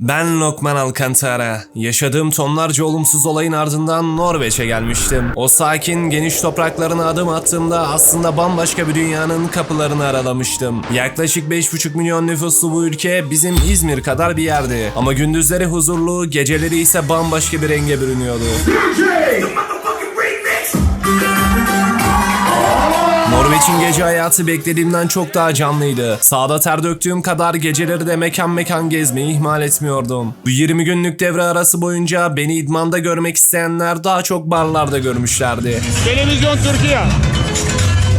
Ben Lokman Alcantara. Yaşadığım tonlarca olumsuz olayın ardından Norveç'e gelmiştim. O sakin, geniş topraklarına adım attığımda aslında bambaşka bir dünyanın kapılarını aralamıştım. Yaklaşık 5,5 milyon nüfuslu bu ülke bizim İzmir kadar bir yerdi. Ama gündüzleri huzurlu, geceleri ise bambaşka bir renge bürünüyordu. Norveç'in gece hayatı beklediğimden çok daha canlıydı. Sağda ter döktüğüm kadar geceleri de mekan mekan gezmeyi ihmal etmiyordum. Bu 20 günlük devre arası boyunca beni idmanda görmek isteyenler daha çok barlarda görmüşlerdi. Televizyon Türkiye.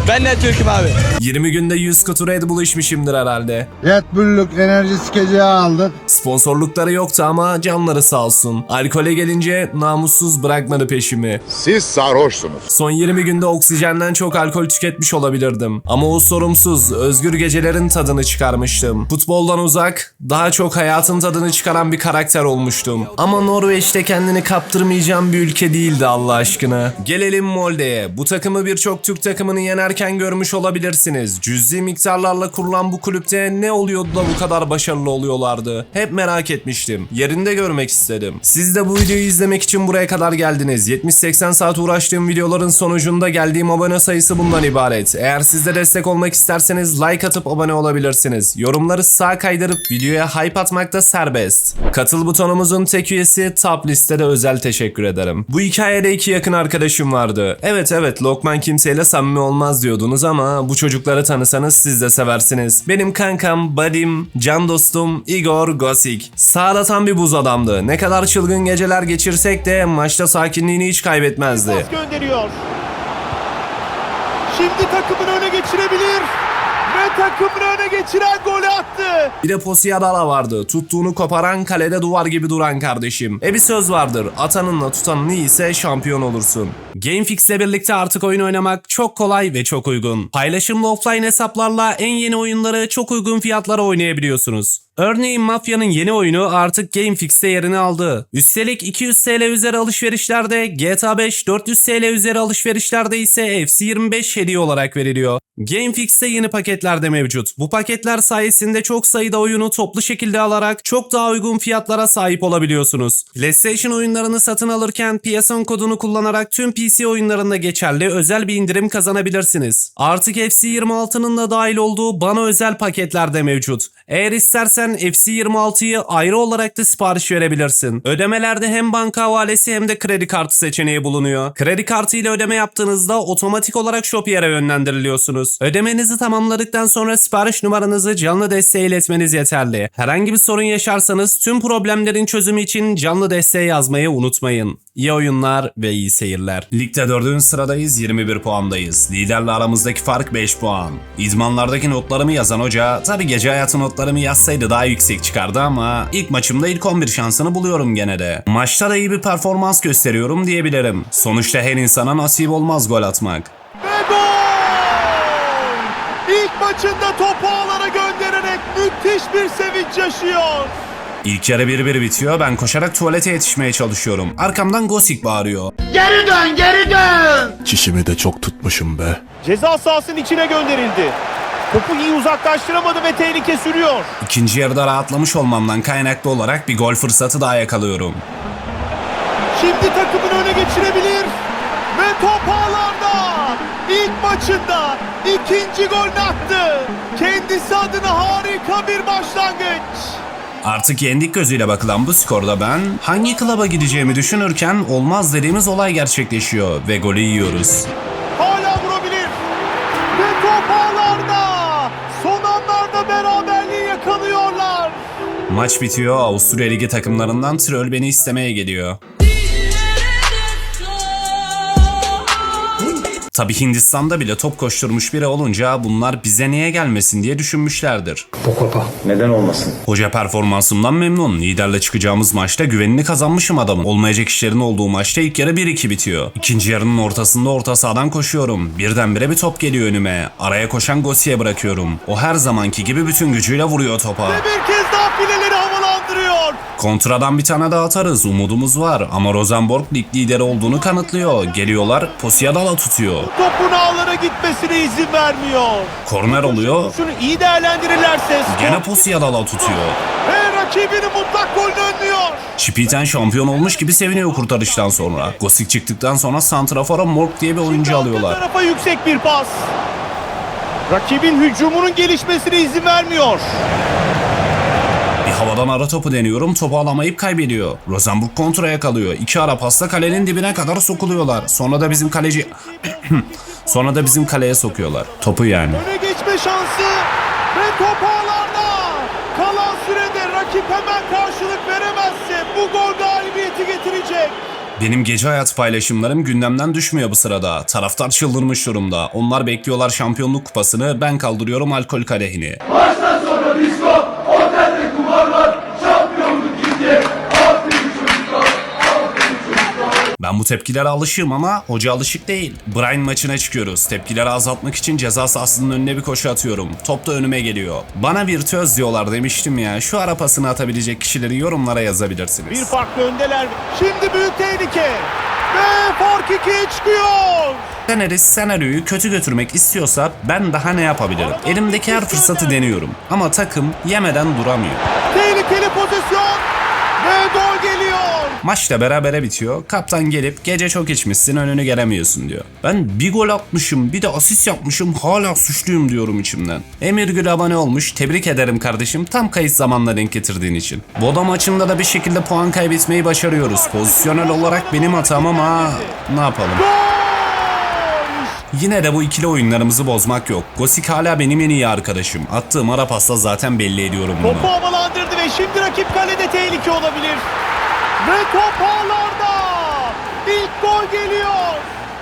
Ben de Türk'üm abi. 20 günde 100 kutu Red Bull içmişimdir herhalde. Red Bull'luk enerji sikeceği aldık. Sponsorlukları yoktu ama canları sağ olsun. Alkole gelince namussuz bırakmadı peşimi. Siz sarhoşsunuz. Son 20 günde oksijenden çok alkol tüketmiş olabilirdim. Ama o sorumsuz, özgür gecelerin tadını çıkarmıştım. Futboldan uzak, daha çok hayatın tadını çıkaran bir karakter olmuştum. Ama Norveç'te kendini kaptırmayacağım bir ülke değildi Allah aşkına. Gelelim Molde'ye. Bu takımı birçok Türk takımını yenerken görmüş olabilirsiniz. Cüzi miktarlarla kurulan bu kulüpte ne oluyordu da bu kadar başarılı oluyorlardı? Hep merak etmiştim. Yerinde görmek istedim. Siz de bu videoyu izlemek için buraya kadar geldiniz. 70-80 saat uğraştığım videoların sonucunda geldiğim abone sayısı bundan ibaret. Eğer siz de destek olmak isterseniz like atıp abone olabilirsiniz. Yorumları sağ kaydırıp videoya hype atmak da serbest. Katıl butonumuzun tek üyesi top listede özel teşekkür ederim. Bu hikayede iki yakın arkadaşım vardı. Evet evet Lokman kimseyle samimi olmaz diyordunuz ama bu çocukları tanısanız siz de seversiniz. Benim kankam, buddy'm, can dostum Igor Gosik. Sağda tam bir buz adamdı. Ne kadar çılgın geceler geçirsek de maçta sakinliğini hiç kaybetmezdi. Pas gönderiyor. Şimdi takımını öne geçirebilir. Takımını öne geçiren golü attı. Bir de Posiadala vardı. Tuttuğunu koparan kalede duvar gibi duran kardeşim. E bir söz vardır. Atanınla tutanın iyiyse şampiyon olursun. Gamefix ile birlikte artık oyun oynamak çok kolay ve çok uygun. Paylaşımlı offline hesaplarla en yeni oyunları çok uygun fiyatlara oynayabiliyorsunuz. Örneğin Mafya'nın yeni oyunu artık Gamefix'te yerini aldı. Üstelik 200 TL üzeri alışverişlerde, GTA 5 400 TL üzeri alışverişlerde ise FC25 hediye olarak veriliyor. Gamefix'te yeni paketler de mevcut. Bu paketler sayesinde çok sayıda oyunu toplu şekilde alarak çok daha uygun fiyatlara sahip olabiliyorsunuz. PlayStation oyunlarını satın alırken PSN kodunu kullanarak tüm PC oyunlarında geçerli özel bir indirim kazanabilirsiniz. Artık FC26'nın da dahil olduğu bana özel paketler de mevcut. Eğer istersen FC26'yı ayrı olarak da sipariş verebilirsin. Ödemelerde hem banka havalesi hem de kredi kartı seçeneği bulunuyor. Kredi kartı ile ödeme yaptığınızda otomatik olarak Shopier'e yönlendiriliyorsunuz. Ödemenizi tamamladıktan sonra sipariş numaranızı canlı desteğe iletmeniz yeterli. Herhangi bir sorun yaşarsanız tüm problemlerin çözümü için canlı desteğe yazmayı unutmayın. İyi oyunlar ve iyi seyirler. Ligde 4. sıradayız 21 puandayız. Liderle aramızdaki fark 5 puan. İdmanlardaki notlarımı yazan hoca tabi gece hayatı notlarımı yazsaydı daha yüksek çıkardı ama ilk maçımda ilk 11 şansını buluyorum gene de. Maçta da iyi bir performans gösteriyorum diyebilirim. Sonuçta her insana nasip olmaz gol atmak. İlk maçında topu ağlara göndererek müthiş bir sevinç yaşıyor. İlk yarı 1-1 bitiyor. Ben koşarak tuvalete yetişmeye çalışıyorum. Arkamdan Gosik bağırıyor. Çişimi de çok tutmuşum be. Ceza sahasının içine gönderildi. Topu iyi uzaklaştıramadı ve tehlike sürüyor. İkinci yarıda rahatlamış olmamdan kaynaklı olarak bir gol fırsatı daha yakalıyorum. Şimdi takımını öne geçirebilir. Maçında ikinci golünü attı. Kendisi adına harika bir başlangıç. Artık yendik gözüyle bakılan bu skorda ben hangi klaba gideceğimi düşünürken olmaz dediğimiz olay gerçekleşiyor ve golü yiyoruz. Hala vurabilir. Ve top ağlarda. Son anlarda beraberliği yakalıyorlar. Maç bitiyor. Avusturya Ligi takımlarından Troll beni istemeye geliyor. Tabi Hindistan'da bile top koşturmuş biri olunca bunlar bize niye gelmesin diye düşünmüşlerdir. Neden olmasın? Hoca performansımdan memnun. Liderle çıkacağımız maçta güvenini kazanmışım adamın. Olmayacak işlerin olduğu maçta ilk yarı 1-2 bitiyor. İkinci yarının ortasında orta sahadan koşuyorum. Birdenbire bir top geliyor önüme. Araya koşan Gosi'ye bırakıyorum. O her zamanki gibi bütün gücüyle vuruyor topa. Ve bir kez daha fileleri. Kontradan bir tane daha atarız. Umudumuz var. Ama Rosenborg lig lideri olduğunu kanıtlıyor. Geliyorlar. Posiadala tutuyor. Topun ağlara gitmesine izin vermiyor. Korner oluyor. Şunu iyi değerlendirirlerse Gene Posiadala tutuyor. ve rakibinin mutlak golünü önlüyor. Şipiten şampiyon olmuş gibi seviniyor kurtarıştan sonra. Gosik çıktıktan sonra Santrafor'a Mork diye bir oyuncu Arka alıyorlar. tarafa yüksek bir pas. Rakibin hücumunun gelişmesine izin vermiyor. Havadan ara topu deniyorum. Topu alamayıp kaybediyor. Rosenburg kontraya kalıyor. İki ara pasla kalenin dibine kadar sokuluyorlar. Sonra da bizim kaleci... Sonra da bizim kaleye sokuyorlar. Topu yani. Öne geçme şansı ve top ağlarda. Kalan sürede rakip hemen karşılık veremezse bu gol galibiyeti getirecek. Benim gece hayat paylaşımlarım gündemden düşmüyor bu sırada. Taraftar çıldırmış durumda. Onlar bekliyorlar şampiyonluk kupasını. Ben kaldırıyorum alkol kadehini. Ben bu tepkilere alışığım ama hoca alışık değil. Brian maçına çıkıyoruz. Tepkileri azaltmak için ceza sahasının önüne bir koşu atıyorum. Top da önüme geliyor. Bana virtüöz diyorlar demiştim ya. Şu ara pasını atabilecek kişileri yorumlara yazabilirsiniz. Bir farklı öndeler. Şimdi büyük tehlike. Ve fark ikiye çıkıyor. Seneriz senaryoyu kötü götürmek istiyorsa ben daha ne yapabilirim? Elimdeki her fırsatı deniyorum. Ama takım yemeden duramıyor. Tehlikeli pozisyon. Ve gol geliyor. Maçta berabere bitiyor. Kaptan gelip gece çok içmişsin önünü gelemiyorsun diyor. Ben bir gol atmışım bir de asist yapmışım hala suçluyum diyorum içimden. Emir Gül abone olmuş. Tebrik ederim kardeşim tam kayıt zamanla denk getirdiğin için. Boda maçında da bir şekilde puan kaybetmeyi başarıyoruz. Pozisyonel olarak benim hatam ama ne yapalım. Gol. Yine de bu ikili oyunlarımızı bozmak yok. Gosik hala benim en iyi arkadaşım. Attığım ara pasla zaten belli ediyorum bunu. Topu havalandırdı ve şimdi rakip kalede tehlike olabilir. Ve top ağlarda. İlk gol geliyor.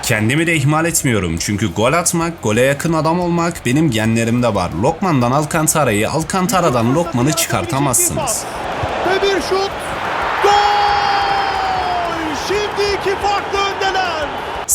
Kendimi de ihmal etmiyorum çünkü gol atmak, gole yakın adam olmak benim genlerimde var. Lokman'dan Alcantara'yı, Alcantara'dan Lokman'ı çıkartamazsınız. Ve bir şut. Gol. Şimdi iki farklı.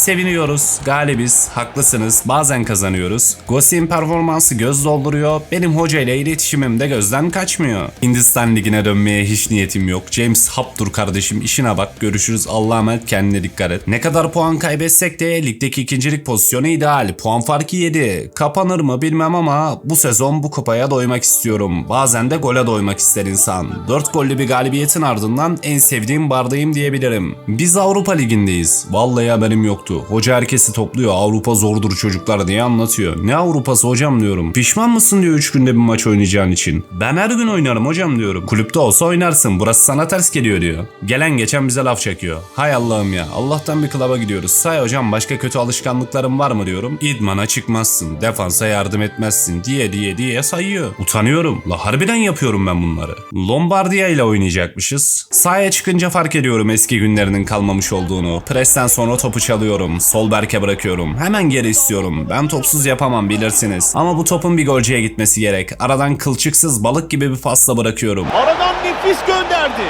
Seviniyoruz, galibiz, haklısınız, bazen kazanıyoruz. Gosik'in performansı göz dolduruyor, benim hoca ile iletişimim de gözden kaçmıyor. Hindistan Ligi'ne dönmeye hiç niyetim yok. James Haptur kardeşim işine bak, görüşürüz Allah'a emanet kendine dikkat et. Ne kadar puan kaybetsek de ligdeki ikincilik pozisyonu ideal. Puan farkı 7. Kapanır mı bilmem ama bu sezon bu kupaya doymak istiyorum. Bazen de gole doymak ister insan. 4 gollü bir galibiyetin ardından en sevdiğim bardayım diyebilirim. Biz Avrupa Ligi'ndeyiz. Vallahi haberim yoktu. Hoca herkesi topluyor. Avrupa zordur çocuklar diye anlatıyor. Ne Avrupası hocam diyorum. Pişman mısın diyor 3 günde bir maç oynayacağın için. Ben her gün oynarım hocam diyorum. Kulüpte olsa oynarsın. Burası sana ters geliyor diyor. Gelen geçen bize laf çekiyor. Hay Allah'ım ya. Allah'tan bir klaba gidiyoruz. Say hocam başka kötü alışkanlıkların var mı diyorum. İdmana çıkmazsın. Defansa yardım etmezsin diye diye diye sayıyor. Utanıyorum. La harbiden yapıyorum ben bunları. Lombardia ile oynayacakmışız. Sahaya çıkınca fark ediyorum eski günlerinin kalmamış olduğunu. Presten sonra topu çalıyorum. Sol berke bırakıyorum. Hemen geri istiyorum. Ben topsuz yapamam bilirsiniz. Ama bu topun bir golcüye gitmesi gerek. Aradan kılçıksız balık gibi bir pasla bırakıyorum. Aradan nefis gönderdi.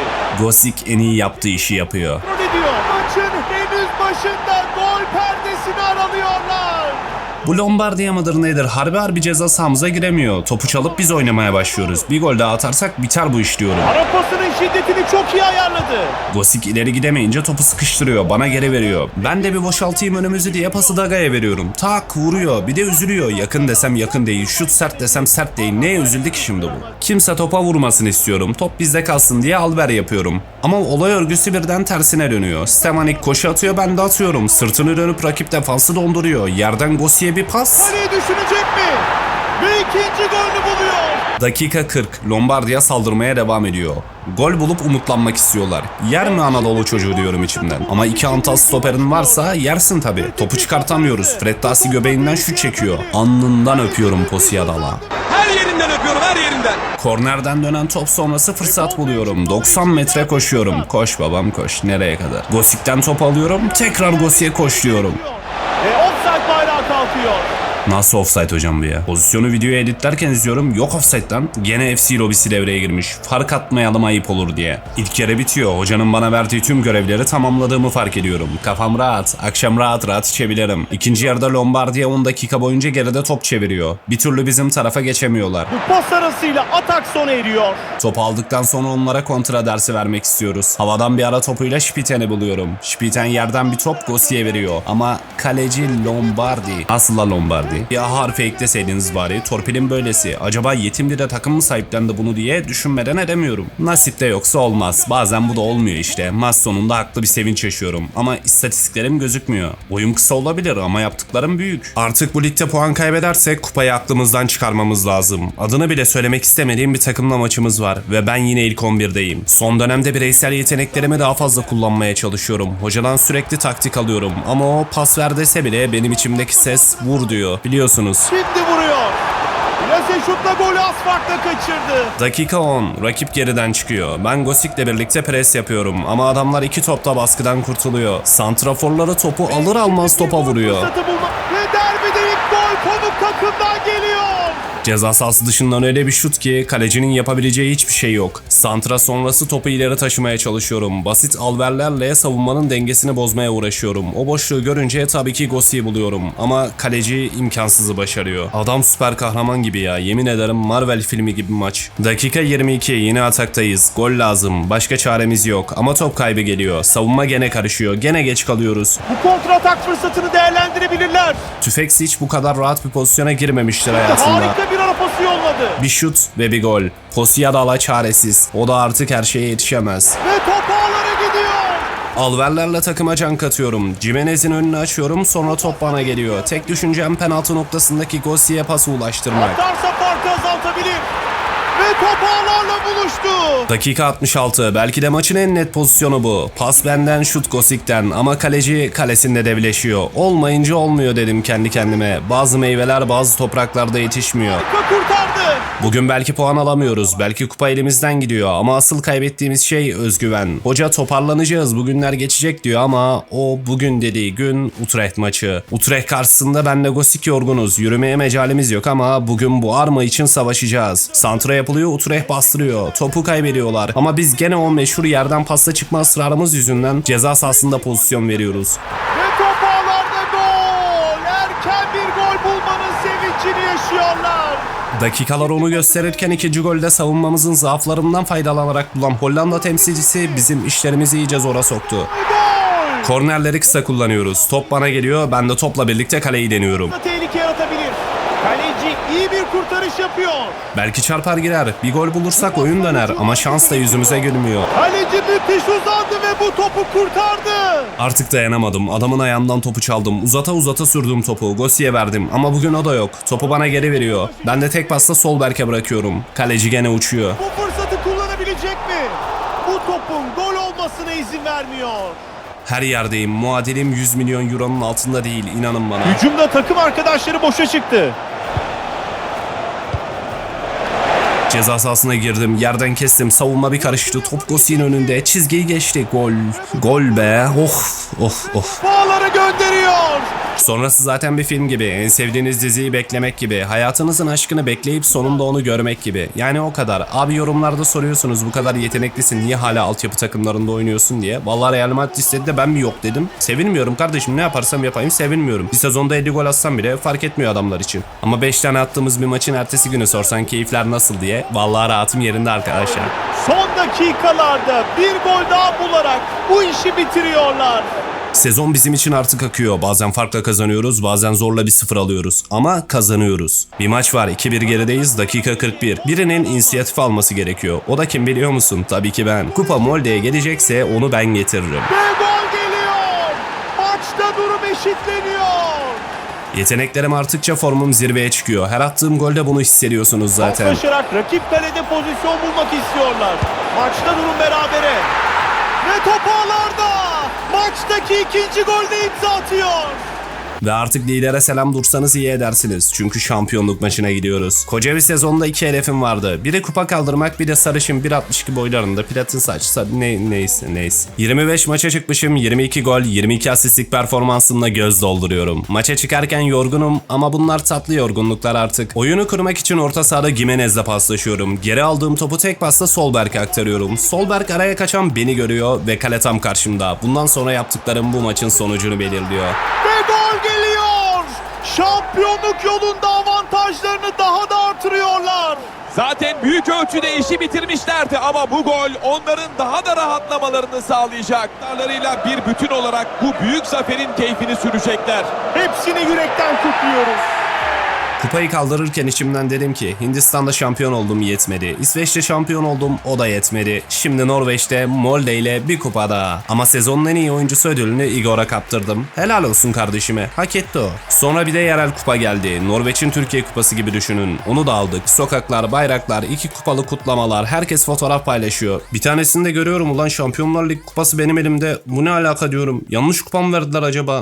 Gosik en iyi yaptığı işi yapıyor. Ne diyor? Maçın henüz başında gol perdesini aralıyorlar. Bu Lombardiya mıdır nedir? Harbi harbi ceza sahamıza giremiyor. Topu çalıp biz oynamaya başlıyoruz. Bir gol daha atarsak biter bu iş diyorum. Ara pasının şiddetini çok iyi ayarladı. Gosik ileri gidemeyince topu sıkıştırıyor. Bana geri veriyor. Ben de bir boşaltayım önümüzü diye pası Daga'ya veriyorum. Tak vuruyor. Bir de üzülüyor. Yakın desem yakın değil. Şut sert desem sert değil. Neye üzüldü ki şimdi bu? Kimse topa vurmasın istiyorum. Top bizde kalsın diye alver yapıyorum. Ama olay örgüsü birden tersine dönüyor. Stemanik koşu atıyor ben de atıyorum. Sırtını dönüp rakip defansı donduruyor. Yerden Gosik'e bir pas. Kaleye düşünecek mi? Ve ikinci golünü buluyor. Dakika 40. Lombardiya saldırmaya devam ediyor. Gol bulup umutlanmak istiyorlar. Yer mi Anadolu çocuğu diyorum içimden. Ama iki antal stoperin varsa yersin tabi. Topu çıkartamıyoruz. Fred Dasi göbeğinden şut çekiyor. Alnından öpüyorum Posiadala. Her yerinden öpüyorum her yerinden. Kornerden dönen top sonrası fırsat buluyorum. 90 metre koşuyorum. Koş babam koş. Nereye kadar? Gosik'ten top alıyorum. Tekrar Gosik'e koş diyorum. Ve offside atıyor. Nasıl offside hocam bu ya? Pozisyonu videoya editlerken izliyorum. Yok offside'dan. Gene FC lobisi devreye girmiş. Fark atmayalım ayıp olur diye. İlk kere bitiyor. Hocanın bana verdiği tüm görevleri tamamladığımı fark ediyorum. Kafam rahat. Akşam rahat rahat içebilirim. İkinci yarıda Lombardiya 10 dakika boyunca geride top çeviriyor. Bir türlü bizim tarafa geçemiyorlar. Bu pas arasıyla atak sona eriyor. Top aldıktan sonra onlara kontra dersi vermek istiyoruz. Havadan bir ara topuyla Spiten'i buluyorum. Spiten yerden bir top Gossi'ye veriyor. Ama kaleci Lombardi. Asla Lombardi. Verdi. Ya harfi ekleseydiniz bari. Torpilin böylesi. Acaba yetimli de takım mı sahiplendi bunu diye düşünmeden edemiyorum. Nasipte yoksa olmaz. Bazen bu da olmuyor işte. Maç sonunda haklı bir sevinç yaşıyorum. Ama istatistiklerim gözükmüyor. Oyun kısa olabilir ama yaptıklarım büyük. Artık bu ligde puan kaybedersek kupayı aklımızdan çıkarmamız lazım. Adını bile söylemek istemediğim bir takımla maçımız var ve ben yine ilk 11'deyim. Son dönemde bireysel yeteneklerimi daha fazla kullanmaya çalışıyorum. Hocadan sürekli taktik alıyorum ama o pas ver dese bile benim içimdeki ses vur diyor. Biliyorsunuz. Şimdi vuruyor. Plase şutla golü az farkla kaçırdı. Dakika 10. Rakip geriden çıkıyor. Ben Gosik'le birlikte pres yapıyorum ama adamlar iki topta baskıdan kurtuluyor. Santraforları topu alır almaz topa vuruyor. Ve derbide ilk gol konuk takımdan geliyor. Ceza sahası dışından öyle bir şut ki kalecinin yapabileceği hiçbir şey yok. Santra sonrası topu ileri taşımaya çalışıyorum. Basit alverlerle savunmanın dengesini bozmaya uğraşıyorum. O boşluğu görünce tabii ki Gossi'yi buluyorum. Ama kaleci imkansızı başarıyor. Adam süper kahraman gibi ya. Yemin ederim Marvel filmi gibi maç. Dakika 22 yine ataktayız. Gol lazım. Başka çaremiz yok. Ama top kaybı geliyor. Savunma gene karışıyor. Gene geç kalıyoruz. Bu kontratak fırsatını değerlendirebilirler. Tüfeks hiç bu kadar rahat bir pozisyona girmemiştir hayatında. Harika bir pası yolladı. Bir şut ve bir gol. Posiadala çaresiz. O da artık her şeye yetişemez. Ve top ağlara gidiyor. Alverlerle takıma can katıyorum. Jimenez'in önünü açıyorum sonra top bana geliyor. Tek düşüncem penaltı noktasındaki Gossi'ye pası ulaştırmak. Atarsa farkı azaltabilir. Ve top ağlarla buluştu. Dakika 66. Belki de maçın en net pozisyonu bu. Pas benden, şut Gosik'ten ama kaleci kalesinde devleşiyor. Olmayınca olmuyor dedim kendi kendime. Bazı meyveler bazı topraklarda yetişmiyor. Harika kurtardı. Bugün belki puan alamıyoruz, belki kupa elimizden gidiyor ama asıl kaybettiğimiz şey özgüven. Hoca toparlanacağız, bugünler geçecek diyor ama o bugün dediği gün Utrecht maçı. Utrecht karşısında benle Gosik yorgunuz, yürümeye mecalimiz yok ama bugün bu arma için savaşacağız. Santra yapılıyor, Utrecht bastırıyor, topu kaybediyorlar ama biz gene o meşhur yerden pasta çıkma ısrarımız yüzünden ceza sahasında pozisyon veriyoruz. Ve top ağlarda gol. Erken bir gol bulmanın sevincini yaşıyorlar. Dakikalar onu gösterirken ikinci golde savunmamızın zaaflarından faydalanarak bulan Hollanda temsilcisi bizim işlerimizi iyice zora soktu. Kornerleri kısa kullanıyoruz. Top bana geliyor, ben de topla birlikte kaleyi deniyorum. Tehlike yaratabilir. Kaleci iyi bir kurtarış yapıyor. Belki çarpar girer, bir gol bulursak oyun döner ama şans da yüzümüze gülmüyor. Kaleci müthiş uzandı ve bu topu kurtardı. Artık dayanamadım, adamın ayağından topu çaldım. Uzata uzata sürdüm topu, Gossi'ye verdim ama bugün o da yok. Topu bana geri veriyor. Ben de tek pasla sol berke bırakıyorum. Kaleci gene uçuyor. Bu fırsatı kullanabilecek mi? Bu topun gol olmasına izin vermiyor. Her yerdeyim, muadilim 100 milyon euronun altında değil, inanın bana. Hücumda takım arkadaşları boşa çıktı. Ceza sahasına girdim. Yerden kestim. Savunma bir karıştı. Top Gossi'nin önünde. Çizgiyi geçti. Gol. Gol be. Of. Of. Of. Bağlara gönderiyor. Sonrası zaten bir film gibi. En sevdiğiniz diziyi beklemek gibi. Hayatınızın aşkını bekleyip sonunda onu görmek gibi. Yani o kadar. Abi yorumlarda soruyorsunuz bu kadar yeteneklisin. Niye hala altyapı takımlarında oynuyorsun diye. Vallahi Real Madrid istedi ben mi yok dedim. Sevinmiyorum kardeşim. Ne yaparsam yapayım sevinmiyorum. Bir sezonda 50 gol atsam bile fark etmiyor adamlar için. Ama 5 tane attığımız bir maçın ertesi günü sorsan keyifler nasıl diye. Vallahi rahatım yerinde arkadaşlar. Son dakikalarda bir gol daha bularak bu işi bitiriyorlar. Sezon bizim için artık akıyor. Bazen farkla kazanıyoruz, bazen zorla bir sıfır alıyoruz. Ama kazanıyoruz. Bir maç var, 2-1 gerideyiz, dakika 41. Birinin inisiyatif alması gerekiyor. O da kim biliyor musun? Tabii ki ben. Kupa Molde'ye gelecekse onu ben getiririm. Ve gol geliyor. Maçta durum eşitleniyor. Yeteneklerim arttıkça formum zirveye çıkıyor. Her attığım golde bunu hissediyorsunuz zaten. Paslaşarak rakip kalede pozisyon bulmak istiyorlar. Maçta durum berabere. Ve top ağlarda. Maçtaki ikinci golde imza atıyor. Ve artık lidere selam dursanız iyi edersiniz. Çünkü şampiyonluk maçına gidiyoruz. Koca bir sezonda iki hedefim vardı. Biri kupa kaldırmak bir de sarışın 1.62 boylarında platin saç. Sa- ne, neyse neyse. 25 maça çıkmışım 22 gol 22 asistlik performansımla göz dolduruyorum. Maça çıkarken yorgunum ama bunlar tatlı yorgunluklar artık. Oyunu kurmak için orta sahada Gimenez'le paslaşıyorum. Geri aldığım topu tek pasla Solberg'e aktarıyorum. Solberg araya kaçan beni görüyor ve kale tam karşımda. Bundan sonra yaptıklarım bu maçın sonucunu belirliyor. Ve gol. Şampiyonluk yolunda avantajlarını daha da artırıyorlar. Zaten büyük ölçüde işi bitirmişlerdi ama bu gol onların daha da rahatlamalarını sağlayacak. Tarlarıyla bir bütün olarak bu büyük zaferin keyfini sürecekler. Hepsini yürekten kutluyoruz. Kupayı kaldırırken içimden dedim ki Hindistan'da şampiyon oldum yetmedi. İsveç'te şampiyon oldum o da yetmedi. Şimdi Norveç'te Molde ile bir kupa daha. Ama sezonun en iyi oyuncusu ödülünü Igor'a kaptırdım. Helal olsun kardeşime. Hak etti o. Sonra bir de yerel kupa geldi. Norveç'in Türkiye kupası gibi düşünün. Onu da aldık. Sokaklar, bayraklar, iki kupalı kutlamalar. Herkes fotoğraf paylaşıyor. Bir tanesini de görüyorum ulan Şampiyonlar Lig kupası benim elimde. Bu ne alaka diyorum. Yanlış kupa mı verdiler acaba?